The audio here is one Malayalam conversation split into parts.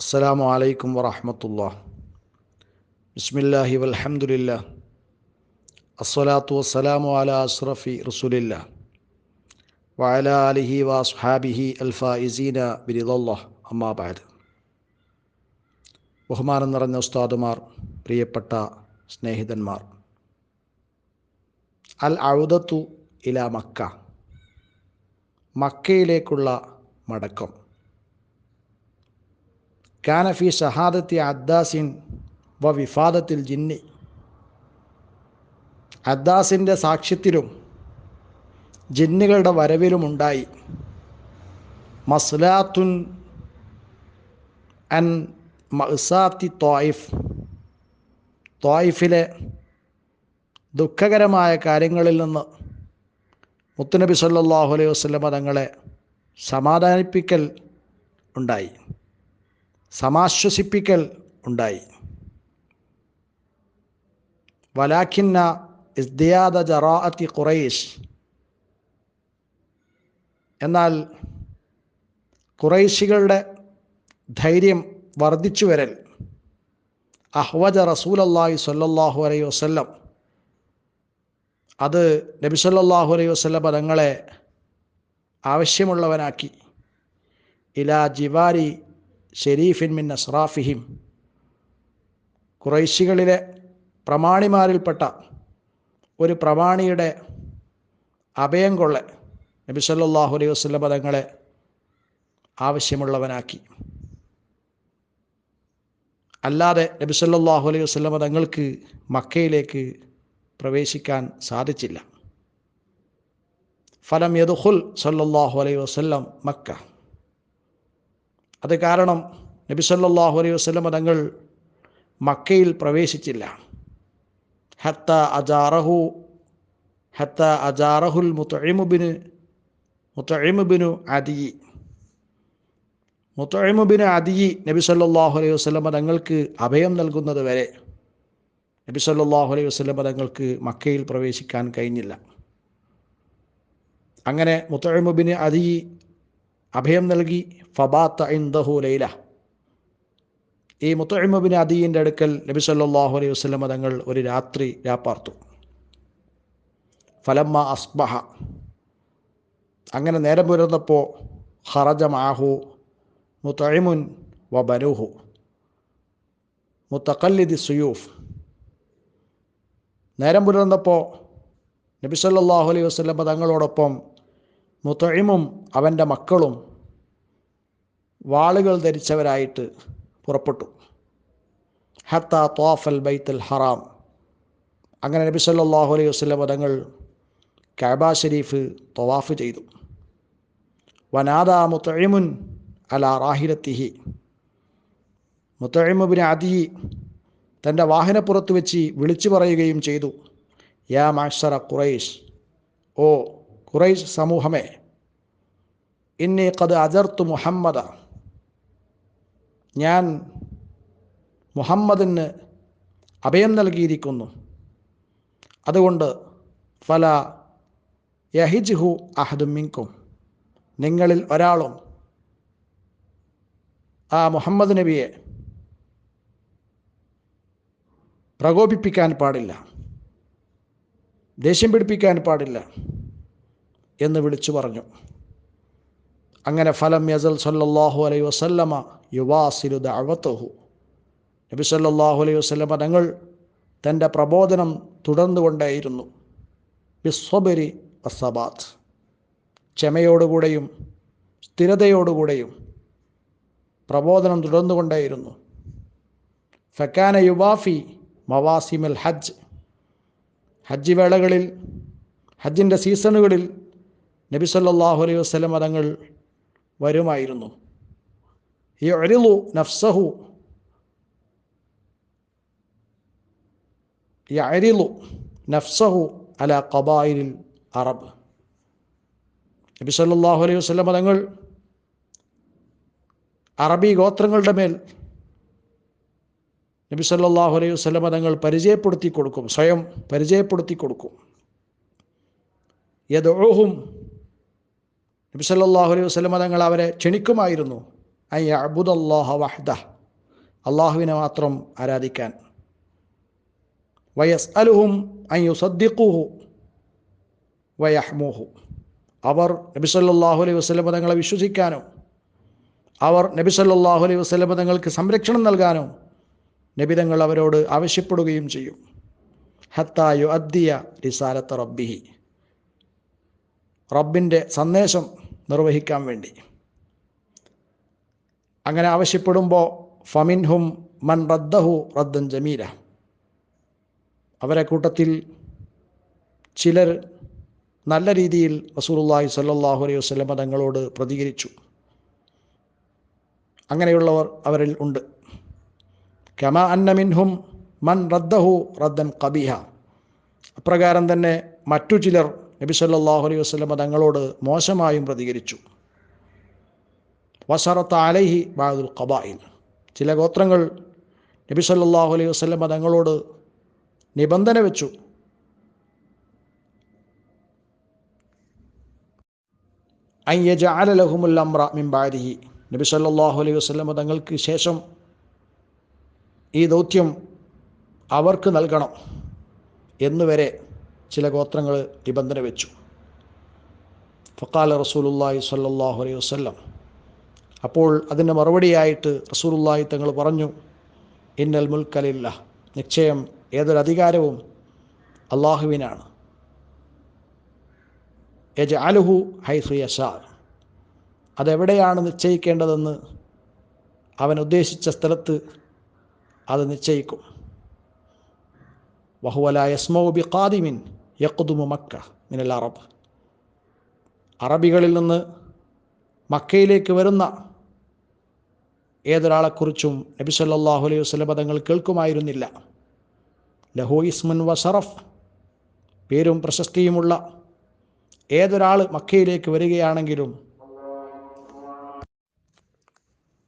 അസ്സലാമു അലൈക്കും വറഹമത്തുള്ള ബിസ്മില്ലാഹി വൽഹമുല്ല അസ്സലാത്തു വസ്സലാമു അല അസ്രഫി റസുലില്ല വയല അലിഹി വസ്ഹാബിഹി അൽഫായിസീന ബിരിദുള്ള അമ്മാബാദ് ബഹുമാനം നിറഞ്ഞ ഉസ്താദുമാർ പ്രിയപ്പെട്ട സ്നേഹിതന്മാർ. അൽ ഔദത്തു ഇല മക്ക. മക്കയിലേക്കുള്ള മടക്കം. കാനഫി ഷഹാദത്തി അദ്ദാസിൻ വ വിഫാദത്തിൽ ജിന്നി അദ്ദാസിന്റെ സാക്ഷ്യത്തിലും ജിന്നുകളുടെ വരവിലുമുണ്ടായി മസ്ലാത്തുൻ അൻ മസാത്തി തോയിഫ് തോയിഫിലെ ദുഃഖകരമായ കാര്യങ്ങളിൽ നിന്ന് മുത്തുനബി സല്ലാഹു അലൈഹി വസ്ലമ തങ്ങളെ സമാധാനിപ്പിക്കൽ ഉണ്ടായി. സമാശ്വസിപ്പിക്കൽ ഉണ്ടായി. വലാഖിന്ന ഇസ്ദിയാദ ജറാഅത്തി ഖുറൈഷ് എന്നാൽ ഖുറൈശികളുടെ ധൈര്യം വർദ്ധിച്ചു വരൽ. അഹ്വജ റസൂലല്ലാഹി സല്ലാഹു അലൈഹി വസല്ലം. അത് നബി സല്ലല്ലാഹു അലൈഹി വസല്ലം തങ്ങളെ ആവശ്യമുള്ളവനാക്കി. ഇലാ ജിവാരി ഷെരീഫിൻ മിൻ അസ്രാഫിഹിം. കുറൈശികളിലെ പ്രമാണിമാരിൽപ്പെട്ട ഒരു പ്രമാണിയുടെ അഭയം കൊള്ള നബി സല്ലല്ലാഹു അലൈഹി വസ്ല പദങ്ങളെ ആവശ്യമുള്ളവനാക്കി. അല്ലാതെ നബി സല്ലല്ലാഹു അലൈഹി വസ്ല തങ്ങൾക്ക് മക്കയിലേക്ക് പ്രവേശിക്കാൻ സാധിച്ചില്ല. ഫലം യദുഹുൽ സല്ലാഹു അലൈഹി വസല്ലം മക്ക. അത് കാരണം നബി സല്ലല്ലാഹു അലൈഹി വസല്ലം തങ്ങൾ മക്കയിൽ പ്രവേശിച്ചില്ല. ഹത്ത അജാറഹു ഹത്ത അജാറഹുൽ മുത്തഴിമുബിന് മുത്തഴിമുബിനു അദിയി മുത്തഴിമുബിന് അദിയി നബി സല്ലാഹു അലൈഹി വസ്ലമ തങ്ങൾക്ക് അഭയം നൽകുന്നത് വരെ നബി സല്ലാഹു അലൈഹി വസ്ലമ തങ്ങൾക്ക് മക്കയിൽ പ്രവേശിക്കാൻ കഴിഞ്ഞില്ല. അങ്ങനെ മുത്തഴിമുബിന് അദിയി അഭയം നൽകി. ഫബാത്ത ഇന്ദഹു ലൈല. ഈ മുത്തഴിമബിൻ അദീന്റെ അടുക്കൽ നബി സല്ലല്ലാഹു അലൈഹി വസല്ലം തങ്ങൾ ഒരു രാത്രി രാപ്പാർത്തു ഫലമ്മ അസ്ബഹ. അങ്ങനെ നേരം പുലർന്നപ്പോൾ ഹറജ മാഹു മുത്തഴിമുൻ വ ബനുഹു. മുത്തക്കല്ലിദി സുയൂഫ്. നേരം പുലർന്നപ്പോൾ നബി സല്ലല്ലാഹു അലൈഹി വസല്ലം തങ്ങളോടൊപ്പം മുത്തഴിമും അവന്റെ മക്കളും വാളുകൾ ധരിച്ചവരായിട്ട് പുറപ്പെട്ടു. ഹത്ത തോഫൽ ബൈത്തുൽ ഹറാം. അങ്ങനെ നബി സല്ലാഹു അലൈഹി വസല്ലം തങ്ങൾ കഅബ ഷരീഫ് തവാഫ് ചെയ്തു. വനാദ മുത്തഴിമുൻ അല റാഹിരത്തിഹി മുത്തഴിമുബിന് അതി തന്റെ വാഹനപ്പുറത്ത് വെച്ച് വിളിച്ചു പറയുകയും ചെയ്തു. യാ മാഷറ ഖുറൈഷ് ഓ ഖുറൈഷ് സമൂഹമേ ഇന്നി കത് അജർത്തു മുഹമ്മദ ഞാൻ മുഹമ്മദിന് അഭയം നൽകിയിരിക്കുന്നു. അതുകൊണ്ട് ഫല യഹിജ്ഹു അഹദുമിങ്കും നിങ്ങളിൽ ഒരാളും ആ മുഹമ്മദ് നബിയെ പ്രകോപിപ്പിക്കാൻ പാടില്ല ദേഷ്യം പിടിപ്പിക്കാൻ പാടില്ല എന്ന് വിളിച്ചു പറഞ്ഞു. അങ്ങനെ ഫലം യസൽ സല്ലാഹു അലൈ വസല്ലമ യുവാസിലു ദഅവത്തുഹു. നബി സല്ലല്ലാഹു അലൈഹി വസല്ലം തങ്ങൾ തന്റെ പ്രബോധനം തുടർന്നുകൊണ്ടേയിരുന്നു. ബിസ്വബരി വസബാത്ത് ക്ഷമയോടുകൂടെയും സ്ഥിരതയോടുകൂടെയും പ്രബോധനം തുടർന്നു തുടർന്നുകൊണ്ടേയിരുന്നു. ഫക്കാന യുവാഫി മവാസിമൽ ഹജ്ജ്. ഹജ്ജ് വേളകളിൽ ഹജ്ജിന്റെ സീസണുകളിൽ നബി സല്ലല്ലാഹു അലൈഹി വസല്ലം തങ്ങൾ വരുമായിരുന്നു. ഈ نفسه. നഫ്സഹു യഅരിലു നഫ്സഹു قبائل العرب. നബി സല്ലല്ലാഹു അലൈഹി വസല്ലം തങ്ങൾ അറബി ഗോത്രങ്ങളുടെ മേൽ നബി സല്ലല്ലാഹു അലൈഹി വസല്ലം തങ്ങൾ പരിചയപ്പെടുത്തി കൊടുക്കും. സ്വയം പരിചയപ്പെടുത്തി കൊടുക്കും. യദോഹും നബി സല്ലല്ലാഹു അലൈഹി വസല്ലം തങ്ങൾ അവരെ ക്ഷണിക്കുമായിരുന്നു. വഹ്ദ അള്ളാഹുവിനെ മാത്രം ആരാധിക്കാൻ. വയസ് അലുഹും അയ്യു യുസദ്ദിഖുഹു വയഹ്മൂഹു. അവർ നബി സല്ലല്ലാഹു അലൈഹി വസല്ലം തങ്ങളെ വിശ്വസിക്കാനോ അവർ നബി സല്ലല്ലാഹു അലൈഹി വസല്ലം തങ്ങൾക്ക് സംരക്ഷണം നൽകാനോ നബിതങ്ങൾ അവരോട് ആവശ്യപ്പെടുകയും ചെയ്യും. ഹത്തായു അദ്ദിയ റിസാലത്ത് റബ്ബിഹി. റബ്ബിന്റെ സന്ദേശം നിർവഹിക്കാൻ വേണ്ടി. അങ്ങനെ ആവശ്യപ്പെടുമ്പോൾ ഫമിൻഹും മൻ റദ്ദഹു റദ്ദൻ ജമീല. അവരെ കൂട്ടത്തിൽ ചിലർ നല്ല രീതിയിൽ റസൂലുള്ളാഹി സ്വല്ലല്ലാഹു അലൈഹി വസല്ലം തങ്ങളോട് പ്രതികരിച്ചു. അങ്ങനെയുള്ളവർ അവരിൽ ഉണ്ട്. കമ അന്ന മിൻഹും മൻ റദ്ദഹു റദ്ദൻ കബീഹ അപ്രകാരം തന്നെ മറ്റു ചിലർ നബി സ്വല്ലല്ലാഹു അലൈഹി വസല്ലം തങ്ങളോട് മോശമായും പ്രതികരിച്ചു. വസറത്ത് അലൈഹി ബാദുൽ ഖബായിൽ ചില ഗോത്രങ്ങൾ നബി സല്ലല്ലാഹു അലൈഹി വസല്ലം തങ്ങളോട് നിബന്ധന വെച്ചു. അയ്യജ അലലഹുമുൽ അമ്ര മിംബാരിഹി നബി സല്ലല്ലാഹു അലൈഹി വസല്ലം തങ്ങൾക്ക് ശേഷം ഈ ദൗത്യം അവർക്ക് നൽകണം എന്നുവരെ ചില ഗോത്രങ്ങൾ നിബന്ധന വെച്ചു. ഫക്കാല റസൂലുല്ലാഹി സ്വല്ലല്ലാഹു അലൈഹി വസല്ലം. അപ്പോൾ അതിന്റെ മറുപടിയായിട്ട് റസൂലുള്ളാഹി തങ്ങൾ പറഞ്ഞു ഇന്നൽ മുൽക്കലില്ല നിശ്ചയം ഏതൊരു അധികാരവും അള്ളാഹുവിനാണ്. യജ അലുഹു യഷാർ അതെവിടെയാണ് നിശ്ചയിക്കേണ്ടതെന്ന് അവൻ ഉദ്ദേശിച്ച സ്ഥലത്ത് അത് നിശ്ചയിക്കും. വഹുവല യസ്മോ ബി ഖാദിമിൻ യക്കുതുമു മക്ക മിനൽ അറബ്. അറബികളിൽ നിന്ന് മക്കയിലേക്ക് വരുന്ന ഏതൊരാളെക്കുറിച്ചും നബി സല്ലാഹു അലൈഹി വസ്ലം പദങ്ങൾ കേൾക്കുമായിരുന്നില്ല. ലഹു ഇസ്മുൻ വസറഫ് പേരും പ്രശസ്തിയുമുള്ള ഏതൊരാൾ മക്കയിലേക്ക് വരികയാണെങ്കിലും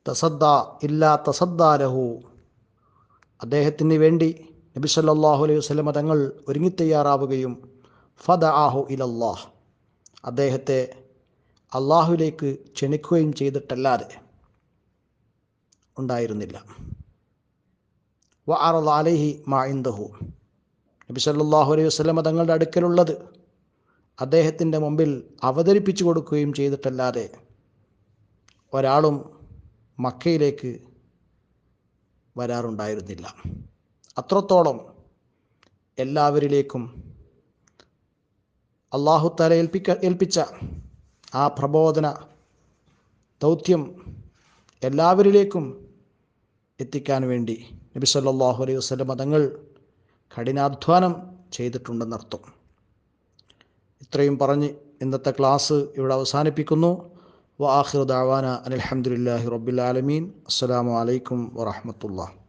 തസദ്ദ ഇല്ലാ തസദ്ദ ലഹു അദ്ദേഹത്തിന് വേണ്ടി നബി സല്ലല്ലാഹു അലൈഹി പദങ്ങൾ തങ്ങൾ ഒരുങ്ങിത്തയ്യാറാവുകയും ഫദ ആഹു ഇലല്ലാഹ് അദ്ദേഹത്തെ അള്ളാഹുവിലേക്ക് ക്ഷണിക്കുകയും ചെയ്തിട്ടല്ലാതെ. ഉണ്ടായിരുന്നില്ല. വ മാ ഇന്ദഹു. നബി സല്ലല്ലാഹു അലൈഹി വസ്ലമ തങ്ങളുടെ അടുക്കലുള്ളത് അദ്ദേഹത്തിന്റെ മുമ്പിൽ അവതരിപ്പിച്ചു കൊടുക്കുകയും ചെയ്തിട്ടല്ലാതെ ഒരാളും മക്കയിലേക്ക് വരാറുണ്ടായിരുന്നില്ല. അത്രത്തോളം എല്ലാവരിലേക്കും അള്ളാഹു തല ഏൽപ്പിക്ക ഏൽപ്പിച്ച ആ പ്രബോധന ദൗത്യം എല്ലാവരിലേക്കും എത്തിക്കാൻ വേണ്ടി നബി സല്ലാഹു അലൈഹി വസ്ലം മതങ്ങൾ കഠിനാധ്വാനം ചെയ്തിട്ടുണ്ടെന്നർത്ഥം ഇത്രയും പറഞ്ഞ് ഇന്നത്തെ ക്ലാസ് ഇവിടെ അവസാനിപ്പിക്കുന്നു. വാഹിർ ദാവാന അലഹമുല്ലാഹി റബ്ബിൽ ആലമീൻ. അസ്സലാമു അലൈക്കും വറഹമത്തുള്ള